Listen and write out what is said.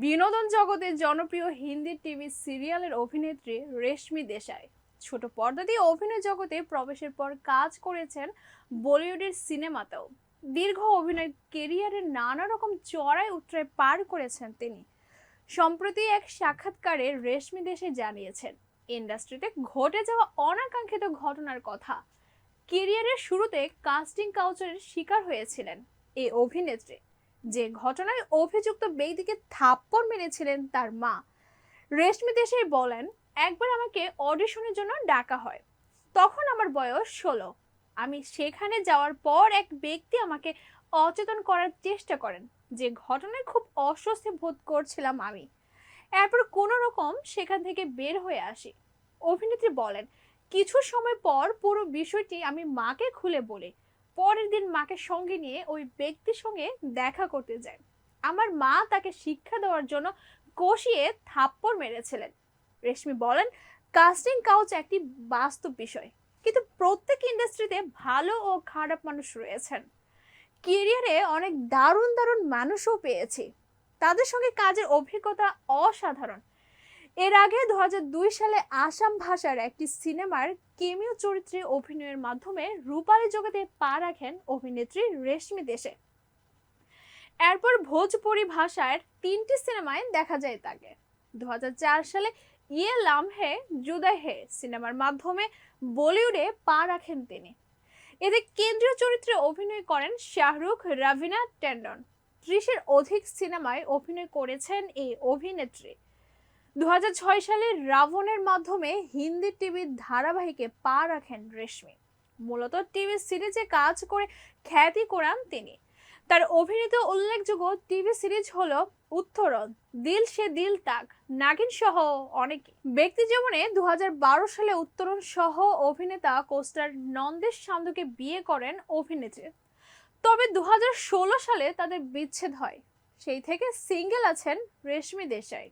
বিনোদন জগতে জনপ্রিয় হিন্দি টিভি সিরিয়ালের অভিনেত্রী রেশমি দেশাই। ছোট পর্দা দিয়ে অভিনয় জগতে প্রবেশের পর কাজ করেছেন বলিউডের সিনেমাতেও। দীর্ঘ অভিনয় কেরিয়ারের নানা রকম চড়াই উত্তরায় পার করেছেন তিনি। সম্প্রতি এক সাক্ষাৎকারে রেশমি দেশে জানিয়েছেন, ইন্ডাস্ট্রিতে ঘটে যাওয়া অনাকাঙ্ক্ষিত ঘটনার কথা। কেরিয়ারের শুরুতে কাস্টিং কাউচারের শিকার হয়েছিলেন এই অভিনেত্রী। যে ঘটনায় অভিযুক্ত ব্যক্তিকে থাপ্পড় মেরেছিলেন তার মা। রেশমি দেশাই বলেন, একবার আমাকে অডিশনের জন্য ডাকা হয়। তখন আমার বয়স ষোলো। আমি সেখানে যাওয়ার পর এক ব্যক্তি আমাকে অচেতন করার চেষ্টা করেন, যে ঘটনায় খুব অস্বস্তি বোধ করছিলাম আমি। এরপর কোনো রকম সেখান থেকে বের হয়ে আসি। অভিনেত্রী বলেন, কিছু সময় পর পুরো বিষয়টি আমি মাকে খুলে বলি। পরের দিন মাকে সঙ্গে নিয়ে ওই ব্যক্তির সঙ্গে দেখা করতে যায়। আমার মা তাকে শিক্ষা দেওয়ার জন্য কষিয়ে থাপ্পড় মেরেছিলেন। রেশমি বলেন কাস্টিং কাউচ একটি বাস্তব বিষয়, কিন্তু প্রত্যেক ইন্ডাস্ট্রিতে ভালো ও খারাপ মানুষ রয়েছেন। কেরিয়ারে অনেক দারুণ দারুণ মানুষও পেয়েছি। তাদের সঙ্গে কাজের অভিজ্ঞতা অসাধারণ। এর আগে দু হাজার দুই সালে আসাম ভাষার একটি সিনেমার কেমিও চরিত্রে অভিনয়ের মাধ্যমে রূপালী জগতে পা রাখেন অভিনেত্রী রেশমি দেশে। এরপর ভোজপুরি ভাষার তিনটি সিনেমায় দেখা যায় তাকে। দু হাজার চার সালে ইয়ে লাম হে জুদাই হে সিনেমার মাধ্যমে বলিউডে পা রাখেন তিনি। এতে কেন্দ্রীয় চরিত্রে অভিনয় করেন শাহরুখ, রাভিনা ট্যান্ডন ত্রিশের অধিক সিনেমায় অভিনয় করেছেন এই অভিনেত্রী। দু হাজার ছয় সালে রাবণের মাধ্যমে হিন্দি টিভির ধারাবাহিকে পা রাখেন রেশমি। মূলত টিভি সিরিজে কাজ করে খ্যাতি করান তিনি। তার অভিনীত উল্লেখযোগ্য টিভি সিরিজ হলো উত্তরণ, দিল সে দিল তাক, নাগিন সহ অনেক। ব্যক্তি জীবনে দু হাজার বারো সালে উত্তরণ সহ অভিনেতা কোস্টার নন্দেশ সান্দুকে বিয়ে করেন অভিনেত্রী। তবে দু হাজার ষোলো সালে তাদের বিচ্ছেদ হয়। সেই থেকে সিঙ্গেল আছেন রেশমি দেশাই।